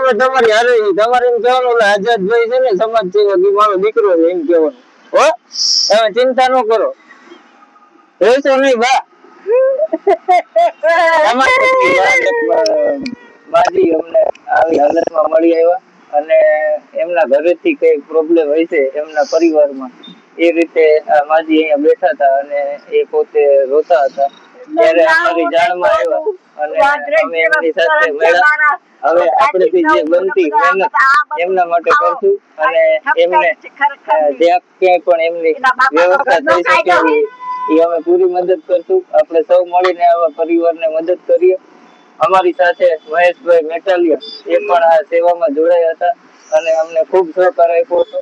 આપણે તમારી હારે તમારે એમ કહેવાનું આઝાદભાઈ છે ને સમાજ સેવક મારો દીકરો છે એમ કહેવાનું. હો? તમે ચિંતા ન કરો. રહેશો નહીં બા. બાજી અમને આવી હાલતમાં મળી આવ્યા અને એમના ઘરેથી કઈ પ્રોબ્લેમ હશે એમના પરિવારમાં એ રીતે માજી અહીંયા બેઠા હતા અને એ પોતે રોતા હતા. ત્યારે અમારી જાણમાં આવ્યા અને અમે એમની સાથે મળ્યા. હવે આપણે જે બનતી મહેનત એમના માટે કરશું અને એમને જ્યાં ક્યાંય પણ એમની વ્યવસ્થા થઈ શકે એ અમે પૂરી મદદ કરશું. આપણે સૌ મળીને આવા પરિવારને મદદ કરીએ. અમારી સાથે મહેશભાઈ મેટાલિયા એ પણ આ સેવામાં જોડાયા હતા અને અમને ખૂબ સહકાર આપ્યો હતો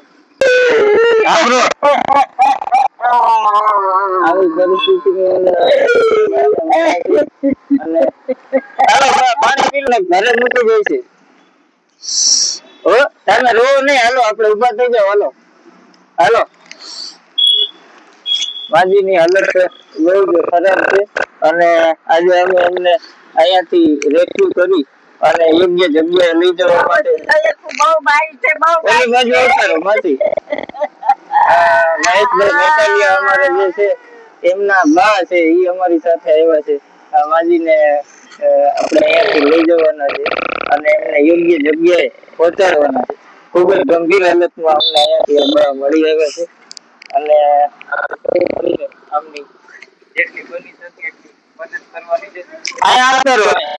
આવી પરિસ્થિતિની અંદર અને હાલો બા, છે તમે રો નહીં હાલો આપણે ઊભા થઈ જાઓ હાલો. હાલો માજીની હાલત બહુ જ ખરાબ છે અને આજે અમે એમને અહીંયાથી રેસ્ક્યુ કરી અને યોગ્ય જગ્યાએ લઈ જવા માટે ઓલી બાજુ ઉતારો માંથી આ મહેશભાઈ મેટાલિયા અમારે જે છે એમના બા છે એ અમારી સાથે આવ્યા છે. માજીને આપણે અહીંયાથી લઈ જવાના છે અને એમને યોગ્ય જગ્યાએ પહોંચાડવાના છે. ખૂબ જ ગંભીર હાલતમાં અમને અહીંયાથી બા મળી આવ્યા છે. અને આમની જેટલી બની શકે એટલી મદદ કરવાની છે.